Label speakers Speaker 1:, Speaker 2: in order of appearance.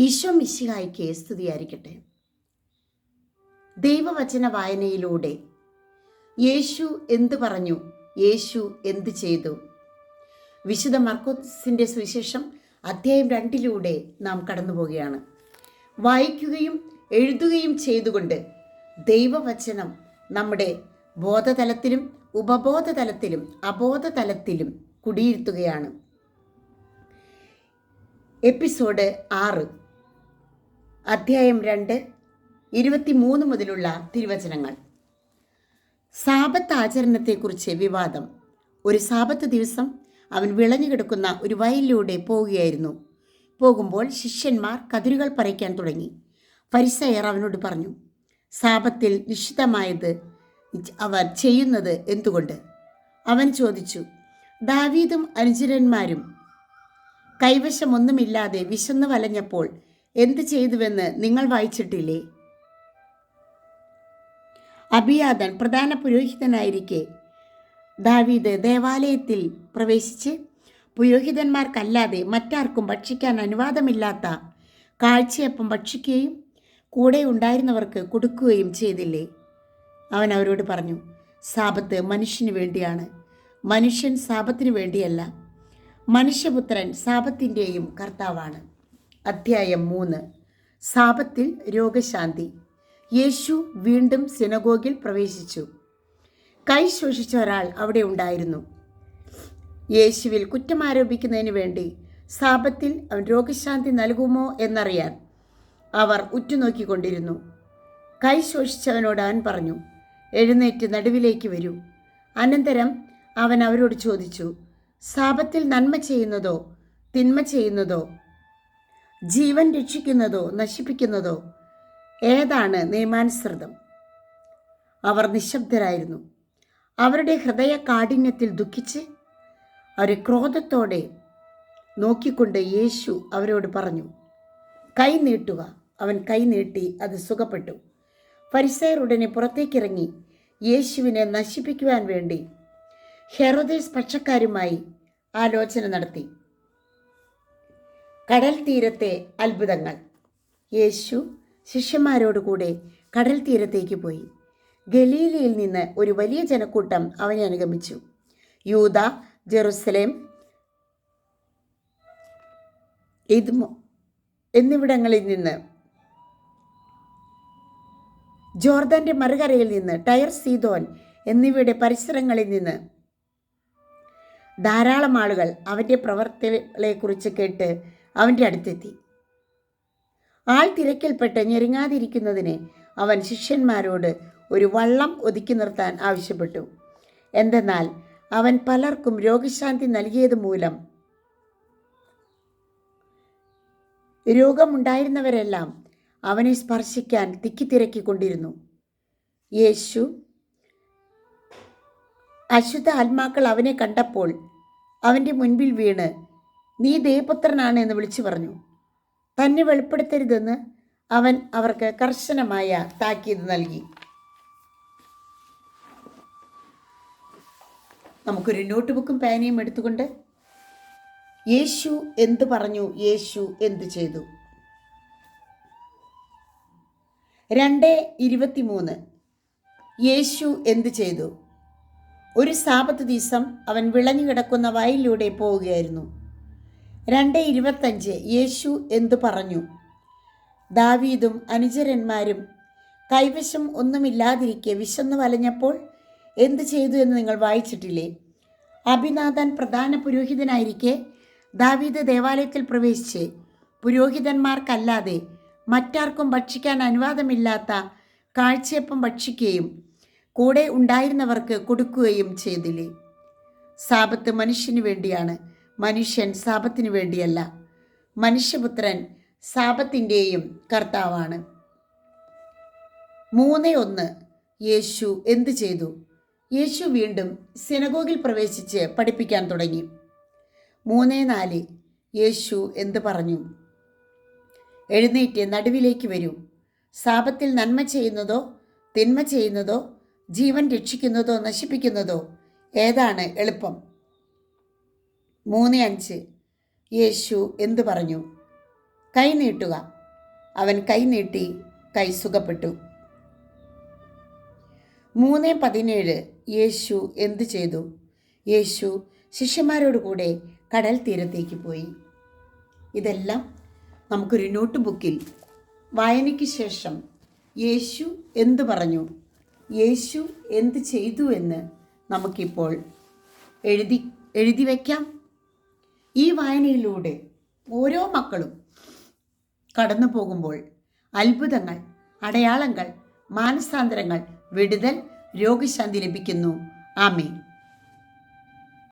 Speaker 1: ഈശോ മിശിഹായ്ക്ക് സ്തുതിയായിരിക്കട്ടെ. ദൈവവചന വായനയിലൂടെ യേശു എന്ത് പറഞ്ഞു? യേശു എന്ത് ചെയ്തു? വിശുദ്ധ മർക്കോസിന്റെ സുവിശേഷം അധ്യായം രണ്ടിലൂടെ നാം കടന്നു പോവുകയാണ് വായിക്കുകയും എഴുതുകയും ചെയ്തുകൊണ്ട് ദൈവവചനം നമ്മുടെ ബോധതലത്തിലും ഉപബോധതലത്തിലും അബോധതലത്തിലും കുടിയിരുത്തുകയാണ്. എപ്പിസോഡ് ആറ്. അധ്യായം രണ്ട് ഇരുപത്തിമൂന്ന് മുതലുള്ള തിരുവചനങ്ങൾ. സാപത്ത് ആചരണത്തെക്കുറിച്ച് വിവാദം. ഒരു സാപത്ത് ദിവസം അവൻ വിളഞ്ഞു കിടക്കുന്ന ഒരു വയലിലൂടെ പോവുകയായിരുന്നു. പോകുമ്പോൾ ശിഷ്യന്മാർ കതിരുകൾ പറിക്കാൻ തുടങ്ങി. പരിസയർ അവനോട് പറഞ്ഞു സാപത്തിൽ നിശ്ചിതമായത് അവർ ചെയ്യുന്നത് എന്തുകൊണ്ട്? അവൻ ചോദിച്ചു ദാവീദും അനുചരന്മാരും കൈവശമൊന്നുമില്ലാതെ വിശന്നു വലഞ്ഞപ്പോൾ എന്ത് ചെയ്തുവെന്ന് നിങ്ങൾ വായിച്ചിട്ടില്ലേ? അബിയാദൻ പ്രധാന പുരോഹിതനായിരിക്കെ ദാവീദ് ദേവാലയത്തിൽ പ്രവേശിച്ച് പുരോഹിതന്മാർക്കല്ലാതെ മറ്റാർക്കും ഭക്ഷിക്കാൻ അനുവാദമില്ലാത്ത കാഴ്ചയപ്പം ഭക്ഷിക്കുകയും കൂടെ ഉണ്ടായിരുന്നവർക്ക് കൊടുക്കുകയും ചെയ്തില്ലേ? അവൻ അവരോട് പറഞ്ഞു സാപത്ത് മനുഷ്യന് വേണ്ടിയാണ്. മനുഷ്യൻ സാപത്തിന് വേണ്ടിയല്ല. മനുഷ്യപുത്രൻ സാപത്തിന്റെയും കർത്താവാണ്. അധ്യായം മൂന്ന്. സാപത്തിൽ രോഗശാന്തി. യേശു വീണ്ടും സിനഗോഗിൽ പ്രവേശിച്ചു. കൈ ശോഷിച്ച ഒരാൾ അവിടെ ഉണ്ടായിരുന്നു. യേശുവിൽ കുറ്റമാരോപിക്കുന്നതിന് വേണ്ടി സാപത്തിൽ അവൻ രോഗശാന്തി നൽകുമോ എന്നറിയാൻ അവർ ഉറ്റുനോക്കിക്കൊണ്ടിരുന്നു. കൈ ശോഷിച്ചവനോട് അവൻ പറഞ്ഞു എഴുന്നേറ്റ് നടുവിലേക്ക് വരൂ. അനന്തരം അവൻ അവരോട് ചോദിച്ചു സാപത്തിൽ നന്മ ചെയ്യുന്നതോ തിന്മ ചെയ്യുന്നതോ ജീവൻ രക്ഷിക്കുന്നതോ നശിപ്പിക്കുന്നതോ ഏതാണ് നിയമാനുസൃതം അവർ നിശബ്ദരായിരുന്നു. അവരുടെ ഹൃദയ കാഠിന്യത്തിൽ ദുഃഖിച്ച് അവരെ ക്രോധത്തോടെ നോക്കിക്കൊണ്ട് യേശു അവരോട് പറഞ്ഞു കൈ നീട്ടുക. അവൻ കൈ നീട്ടി അത് സുഖപ്പെട്ടു. പരിസയർ ഉടനെ പുറത്തേക്കിറങ്ങി യേശുവിനെ നശിപ്പിക്കുവാൻ വേണ്ടി ഹെറോദേസ് പക്ഷക്കാരുമായി ആലോചന നടത്തി. കടൽ തീരത്തെ അത്ഭുതങ്ങൾ. യേശു ശിഷ്യന്മാരോടുകൂടെ കടൽ തീരത്തേക്ക് പോയി. ഗലീലയിൽ നിന്ന് ഒരു വലിയ ജനക്കൂട്ടം അവനെ അനുഗമിച്ചു. യൂത ജെറുസലേം ഇദ്മോ എന്നിവിടങ്ങളിൽ നിന്ന് ജോർദാന്റെ മറുകരയിൽ നിന്ന് ടയർ സീതോൻ എന്നിവയുടെ പരിസരങ്ങളിൽ നിന്ന് ധാരാളം ആളുകൾ അവന്റെ പ്രവർത്തികളെക്കുറിച്ച് കേട്ട് അവന്റെ അടുത്തെത്തി. ആൾ തിരക്കിൽപ്പെട്ട് ഞെരുങ്ങാതിരിക്കുന്നതിന് അവൻ ശിഷ്യന്മാരോട് ഒരു വള്ളം ഒതുക്കി നിർത്താൻ ആവശ്യപ്പെട്ടു. എന്തെന്നാൽ അവൻ പലർക്കും രോഗശാന്തി നൽകിയത് മൂലം രോഗമുണ്ടായിരുന്നവരെല്ലാം അവനെ സ്പർശിക്കാൻ തിക്കിത്തിരക്കിക്കൊണ്ടിരുന്നു. യേശു അശുദ്ധ ആത്മാക്കൾ അവനെ കണ്ടപ്പോൾ അവന്റെ മുൻപിൽ വീണ് നീ ദേവപുത്രനാണ് എന്ന് വിളിച്ചു പറഞ്ഞു. തന്നെ വെളിപ്പെടുത്തരുതെന്ന് അവൻ അവർക്ക് കർശനമായ താക്കീത് നൽകി. നമുക്കൊരു നോട്ട് ബുക്കും പേനയും എടുത്തുകൊണ്ട് യേശു എന്ത് പറഞ്ഞു? യേശു എന്ത് ചെയ്തു? രണ്ട് ഇരുപത്തിമൂന്ന്. യേശു എന്ത് ചെയ്തു? ഒരു സാപത്ത് ദിവസം അവൻ വിളഞ്ഞു കിടക്കുന്ന വയലിലൂടെ പോവുകയായിരുന്നു. രണ്ട് ഇരുപത്തഞ്ച് യേശു എന്തു പറഞ്ഞു? ദാവീദും അനുചരന്മാരും കൈവശം ഒന്നുമില്ലാതിരിക്കെ വിശന്നു വലഞ്ഞപ്പോൾ എന്തു ചെയ്തു എന്ന് നിങ്ങൾ വായിച്ചിട്ടില്ലേ? അഭിനാഥൻ പ്രധാന പുരോഹിതനായിരിക്കെ ദാവീദ് ദേവാലയത്തിൽ പ്രവേശിച്ച് പുരോഹിതന്മാർക്കല്ലാതെ മറ്റാർക്കും ഭക്ഷിക്കാൻ അനുവാദമില്ലാത്ത കാഴ്ചയപ്പം ഭക്ഷിക്കുകയും കൂടെ ഉണ്ടായിരുന്നവർക്ക് കൊടുക്കുകയും ചെയ്തില്ലേ? സാപത്ത് മനുഷ്യന് വേണ്ടിയാണ് മനുഷ്യൻ സാപത്തിന് വേണ്ടിയല്ല. മനുഷ്യപുത്രൻ സാപത്തിന്റെയും കർത്താവാണ്. മൂന്ന് ഒന്ന് യേശു എന്തു ചെയ്തു? യേശു വീണ്ടും സിനഗോഗിൽ പ്രവേശിച്ച് പഠിപ്പിക്കാൻ തുടങ്ങി. മൂന്ന് നാല് യേശു എന്ത് പറഞ്ഞു? എഴുന്നേറ്റ് നടുവിലേക്ക് വരൂ. സാപത്തിൽ നന്മ ചെയ്യുന്നതോ തിന്മ ചെയ്യുന്നതോ ജീവൻ രക്ഷിക്കുന്നതോ നശിപ്പിക്കുന്നതോ ഏതാണ് എളുപ്പം? മൂന്ന് അഞ്ച്. യേശു എന്തു പറഞ്ഞു? കൈ നീട്ടുക. അവൻ കൈ നീട്ടി കൈ സുഖപ്പെട്ടു. മൂന്ന് പതിനേഴ്. യേശു എന്തു ചെയ്തു? യേശു ശിഷ്യന്മാരോട് കൂടെ കടൽ തീരത്തേക്ക് പോയി. ഇതെല്ലാം നമുക്കൊരു നോട്ട് ബുക്കിൽ വായനയ്ക്ക് ശേഷം യേശു എന്തു പറഞ്ഞു? യേശു എന്ത് ചെയ്തു എന്ന് നമുക്കിപ്പോൾ എഴുതി എഴുതി വയ്ക്കാം. ഈ വായനയിലൂടെ ഓരോ മക്കളും കടന്നു പോകുമ്പോൾ അത്ഭുതങ്ങൾ അടയാളങ്ങൾ മാനസാന്തരങ്ങൾ വിടുതൽ രോഗശാന്തി ലഭിക്കുന്നു. ആമേൻ.